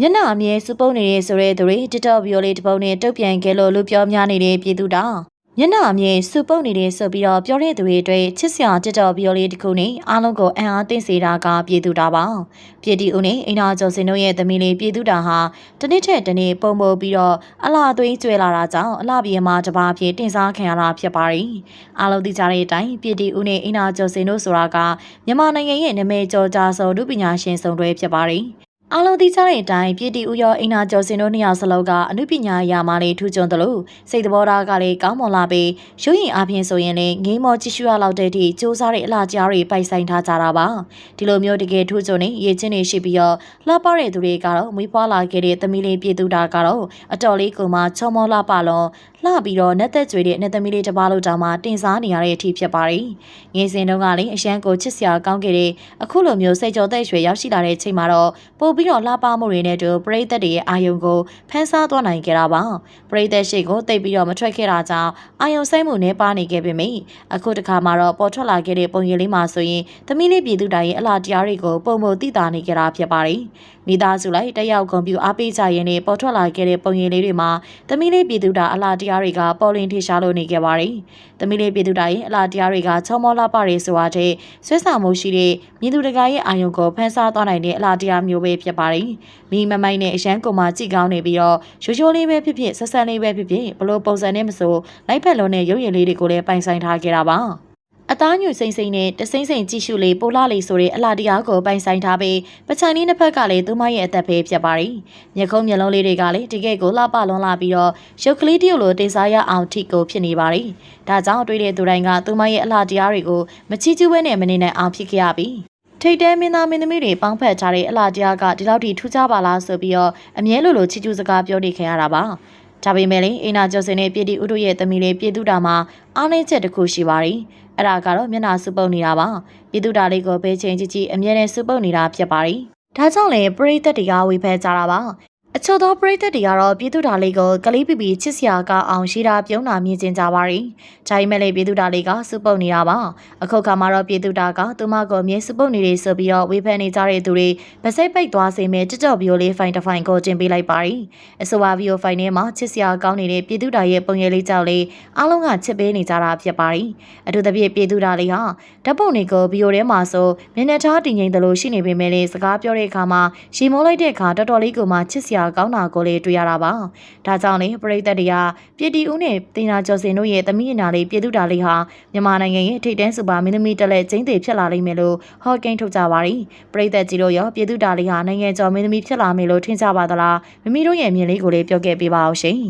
မျက်နှာအမြဲစူပုတ်နေတဲ့ဆိုတဲ့သူတွေ TikTok ဗီဒီယိုလေးတစ်ပုဒ်နဲ့တုတ်ပြန်ခဲ့လို့လူပြောများနေတဲ့ပြည်သူတောင်မျက်နှာအမြဲစူပုတ်နေတဲ့ဆိုပြီးတော့ပြောတဲ့သူတွေအတွက်ချစ်စရာ TikTok ဗီဒီယိုလေးတစ်ခုနဲ့အားလုံးကိုအံ့အားသင့်စေတာကပြည်သူတာပါပြည်တီဦးနဲ့အိနာကျော်စင်တို့ရဲ့သမီးလေးပြည်သူတာဟာတစ်နေ့ထက်တစ်နေ့ပုံပုံပြီးတော့အလားသွေးကျွဲလာတာကြောင့်အလားပြေမှာတပါးဖြစ်တင်စားခံရတာဖြစ်ပါတယ်အားလုံးသိကြတဲ့အတိုင်းပြည်တီဦးနဲ့အိနာကျော်စင်တို့ဆိုတာကမြန်မာနိုင်ငံရဲ့နာမည်ကျော်ကြားဆုံးလူပညာရှင်ဆောင်တွဲဖြစ်ပါတယ် အားလုံးသိကြတဲ့အတိုင်းပြည်တီဦးရောအိနာကျော်စင်တို့နှစ်ယောက်စလုံးကအမှုပညာအရာမှလည်းထူးချွန်တယ်လို့စိတ်သဘောထားကလည်းကောင်းမွန်လာပြီးရုပ်ရင်အပြင်ဆိုရင်လည်းငေးမောကြည့်ရှုရလောက်တဲ့အထိစူးစမ်းတဲ့အလားကြားတွေပိုက်ဆိုင်ထားကြတာပါဒီလိုမျိုးတကယ်ထူးချွန်နေရေချင်းတွေရှိပြီးတော့လှပတဲ့သူတွေကတော့မွေးဖွားလာခဲ့တဲ့သမီးလေးပြည်သူတာကတော့အတော်လေးကိုမှချောမောလှပလုံးလှပြီးတော့နဲ့သက်ကြွေတဲ့နဲ့သမီးလေးတစ်ပါးလို့တောင်မှတင်စားနေရတဲ့အထိဖြစ်ပါတယ်ငယ်စဉ်တုန်းကလည်းအရန်ကိုချစ်စရာကောင်းခဲ့တဲ့အခုလိုမျိုးစိတ်ကြောသက်ရွှေရောက်ရှိလာတဲ့ချိန်မှာတော့ပို့ပြီးတော့လှပမှုတွေနဲ့တူပရိသတ်တွေရဲ့အာယုံကိုဖန်ဆားသွားနိုင်ခဲ့တာပါပရိသတ်ရှိကိုတိတ်ပြီးတော့မထွက်ခဲ့တာကြောင့်အာယုံဆိုင်မှုနဲ့ပါနေခဲ့ပေမယ့်အခုတခါမှာတော့ပေါ်ထွက်လာခဲ့တဲ့ပုံရိပ်လေးမှာဆိုရင်သမီးလေးပြည်သူတိုင်းရဲ့အလားတရားတွေကိုပုံမသိတာနေကြတာဖြစ်ပါတယ်မိသားစုလိုက်တက်ရောက်ကွန်ပျူအားပေးကြရင်နဲ့ပေါ်ထွက်လာခဲ့တဲ့ပုံရိပ်လေးတွေမှာသမီးလေးပြည်သူတာအလားတရားတွေကပေါ်လင်းထေရှားလို့နေခဲ့ပါတယ်သမီးလေးပြည်သူတိုင်းရဲ့အလားတရားတွေကချောမောလာပတွေဆိုတာတဲ့ဆွဲဆောင်မှုရှိတဲ့မြည်သူတကာရဲ့အာယုံကိုဖန်ဆားသွားနိုင်တဲ့အလားတရားမျိုးပဲဖြစ်ပါတယ်မိမမိုက်နဲ့အရန်ကိုမှကြည့်ကောင်းနေပြီးတော့ရိုးရိုးလေးပဲဖြစ်ဖြစ်ဆက်ဆန်းလေးပဲဖြစ်ဖြစ်ဘလို့ပုံစံနဲ့မဆိုလိုက်ဖက်လုံးနဲ့ရုပ်ရည်လေးတွေကိုလည်းပိုင်ဆိုင်ထားခဲ့တာပါအသားညွစိမ့်စိမ့်နဲ့တစိမ့်စိမ့်ကြည့်ရှုလေးပိုလာလေးဆိုတဲ့အလားတရားကိုပိုင်ဆိုင်ထားပြီးပချန်လေးနှစ်ဖက်ကလည်းသူမရဲ့အသက်ပဲဖြစ်ပါတယ်။မျက်ခုံးမျက်လုံးလေးတွေကလည်းတကယ်ကိုလှပလွန်လာပြီးတော့ရုပ်ကလေးတရုပ်လိုတင်စားရအောင်ထိကိုဖြစ်နေပါတယ်။ဒါကြောင့်တွေ့တဲ့သူတိုင်းကသူမရဲ့အလားတရားတွေကိုမချီးကျူးဘဲနဲ့မနေနိုင်အောင်ဖြစ်ခဲ့ရပြီ။ ထိတ်တဲမင်းသားမင်းသမီးတွေပေါင်းဖက်ထားတဲ့အလားတရားကဒီလောက်ထိထူးခြားပါလားဆိုပြီးတော့အမြဲလိုလိုချီးကျူးစကားပြောနေခင်ရတာပါ။ဒါပေမဲ့လည်းအိနာကျော်စင်နဲ့ပြည်တီဥတို့ရဲ့သမီးလေးပြည်သူတာမှာအားနည်းချက်တစ်ခုရှိပါတယ်။အဲ့ဒါကတော့မျက်နှာစုပ်ပုတ်နေတာပါ။ပြည်သူတာလေးကိုဘဲချင်းကြီးကြီးအမြဲတမ်းစုပ်ပုတ်နေတာဖြစ်ပါတယ်။ဒါကြောင့်လည်းပရိသတ်တွေကဝေဖန်ကြတာပါ။ အချို့သောပရိသတ်တွေကတော့ပြည်သူဓာလေးကိုကလေးပီပီချစ်စရာကအောင်ရှိတာပြုံးတာမြင်ကျင်ကြပါရီ။ဂျိုင်းမဲ့လေးပြည်သူဓာလေးကစုပုတ်နေတာပါ။အခုခါမှာတော့ပြည်သူဓာကသူမကိုမြေစုပုတ်နေတယ်ဆိုပြီးတော့ဝေဖန်နေကြတဲ့သူတွေဗစိတ်ပိတ်သွားစေမဲ့ကြကြော့ဗီယိုလေးဖိုင်တစ်ဖိုင်ကိုတင်ပေးလိုက်ပါရီ။အဆိုပါဗီယိုဖိုင်ထဲမှာချစ်စရာကောင်းနေတဲ့ပြည်သူဓာရဲ့ပုံရိပ်လေးကြောင့်လေအားလုံးကချစ်ပေးနေကြတာဖြစ်ပါရီ။အထူးသဖြင့်ပြည်သူဓာလေးဟာဓာတ်ပုံတွေကိုဗီယိုထဲမှာဆိုမျက်နှာထားတည်ငြိမ်တယ်လို့ရှိနေပေမဲ့လည်းစကားပြောတဲ့အခါမှာရှီမိုးလိုက်တဲ့အခါတော်တော်လေးကိုမှချစ်စရာကောင်းတာကိုလည်းတွေ့ရတာပါ။ဒါကြောင့်လေပရိသတ်တွေကပြည်တီဦးနဲ့တင်နာကျော်စင်တို့ရဲ့သမီးအနာလေးပြည်သူတာလေးဟာမြန်မာနိုင်ငံရဲ့ထိပ်တန်းစူပါမင်းသမီးတက်လက်ကျင်းသေးဖြစ်လာလိမ့်မယ်လို့ဟော့ကိန်းထုတ်ကြပါရီ။ပရိသတ်ကြီးတို့ရောပြည်သူတာလေးဟာနိုင်ငံကျော်မင်းသမီးဖြစ်လာမယ်လို့ထင်ကြပါသလား။မိမိတို့ရဲ့မြင်လေးကိုလည်းပြောခဲ့ပေးပါအောင်ရှင်။